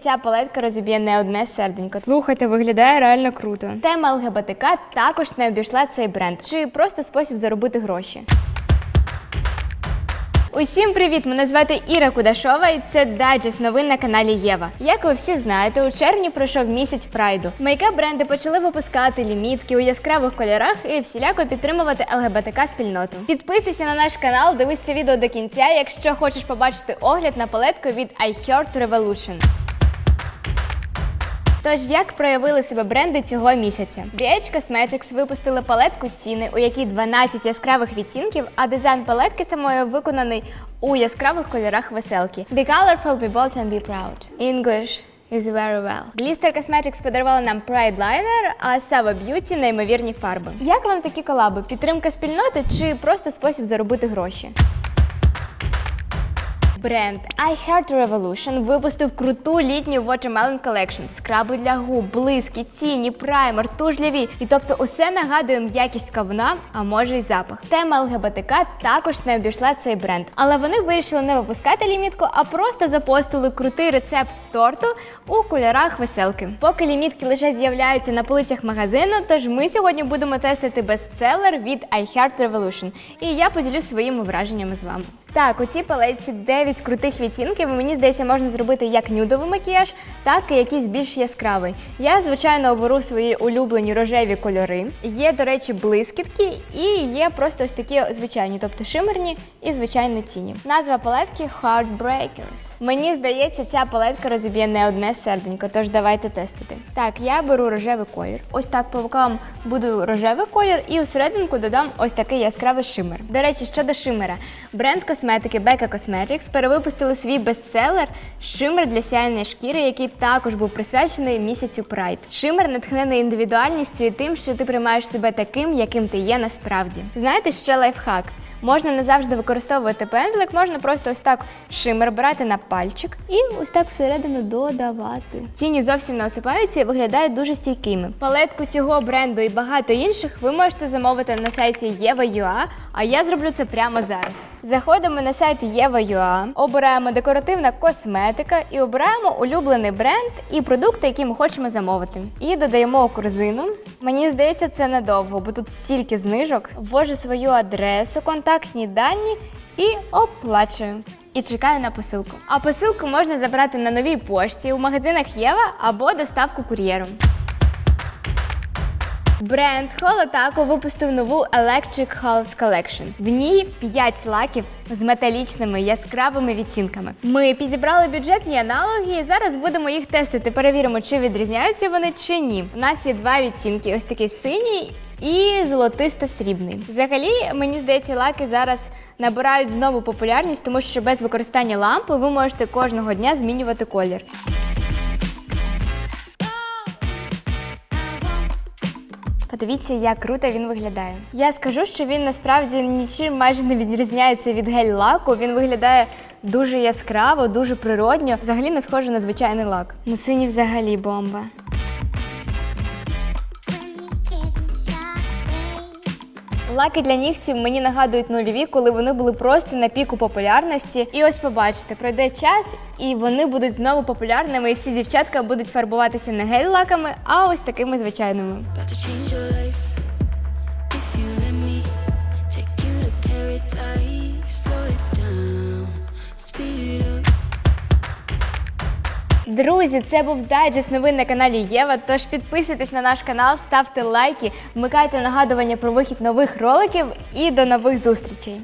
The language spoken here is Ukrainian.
Ця палетка розіб'є не одне серденько. Слухайте, виглядає реально круто. Тема ЛГБТК також не обійшла цей бренд, чи просто спосіб заробити гроші. Усім привіт! Мене звати Іра Кудашова, і це дайджест новин на каналі Єва. Як ви всі знаєте, у червні пройшов місяць прайду. Мейкап бренди почали випускати лімітки у яскравих кольорах і всіляко підтримувати ЛГБТК спільноту. Підписуйся на наш канал, дивись це відео до кінця, якщо хочеш побачити огляд на палетку від I Heart Revolution. Тож, як проявили себе бренди цього місяця? BH Cosmetics випустили палетку ціни, у якій 12 яскравих відтінків, а дизайн палетки самої виконаний у яскравих кольорах веселки. Be colorful, be bold and be proud. English is very well. Blister Cosmetics подарували нам Pride Liner, а Sava Beauty – неймовірні фарби. Як вам такі колаби? Підтримка спільноти чи просто спосіб заробити гроші? Бренд I Heart Revolution випустив круту літню Watermelon Collection. Скраби для губ, блиски, тіні, праймер, туш. І тобто усе нагадує м'якість кавуна, а може й запах. Тема ЛГБТК також не обійшла цей бренд. Але вони вирішили не випускати лімітку, а просто запостили крутий рецепт торту у кольорах веселки. Поки лімітки лише з'являються на полицях магазину, тож ми сьогодні будемо тестити бестселер від I Heart Revolution. І я поділюсь своїми враженнями з вами. Так, у цій палетці 9 крутих відтінків. і Мені здається, можна зробити як нюдовий макіяж, так і якийсь більш яскравий. Я, звичайно, оберу свої улюблені рожеві кольори. Є, до речі, блискітки і є просто ось такі звичайні, тобто шимерні і звичайні тіні. Назва палетки Heartbreakers. Мені здається, ця палетка розіб'є не одне серденько, тож давайте тестити. Так, я беру рожевий колір. Ось так по бокам буду рожевий колір, і у серединку додам ось такий яскравий шимер. До речі, щодо шимера, бренд Becca Cosmetics перевипустили свій бестселер Шимер для сяйної шкіри, який також був присвячений місяцю Pride. Шимер натхнений індивідуальністю і тим, що ти приймаєш себе таким, яким ти є насправді. Знаєте, ще лайфхак. Можна не завжди використовувати пензлик, можна просто ось так шимер брати на пальчик і ось так всередину додавати. Тіні зовсім не осипаються і виглядають дуже стійкими. Палетку цього бренду і багато інших ви можете замовити на сайті Єва.ua, а я зроблю це прямо зараз. Заходимо на сайт Єва.ua, обираємо декоративна косметика і обираємо улюблений бренд і продукти, які ми хочемо замовити. І додаємо корзину. Мені здається, це недовго, бо тут стільки знижок. Ввожу свою адресу, контактні дані і оплачую. І чекаю на посилку. А посилку можна забрати на новій пошті у магазинах Єва або доставку кур'єром. Бренд Holotaco випустив нову Electric Halls Collection. В ній 5 лаків з металічними яскравими відтінками. Ми підібрали бюджетні аналоги і зараз будемо їх тестити. Перевіримо, чи відрізняються вони чи ні. У нас є два відтінки: ось такий синій. І золотисто-срібний. Взагалі, мені здається, лаки зараз набирають знову популярність, тому що без використання лампи ви можете кожного дня змінювати колір. Подивіться, як круто він виглядає. Я скажу, що він насправді нічим майже не відрізняється від гель-лаку. Він виглядає дуже яскраво, дуже природньо. Взагалі не схоже на звичайний лак. На синій взагалі бомба. Лаки для нігтів мені нагадують нульові, коли вони були просто на піку популярності. І ось побачите, пройде час, і вони будуть знову популярними, і всі дівчатка будуть фарбуватися не гель-лаками, а ось такими звичайними. Друзі, це був дайджест новин на каналі Єва. Тож підписуйтесь на наш канал, ставте лайки, вмикайте нагадування про вихід нових роликів і до нових зустрічей.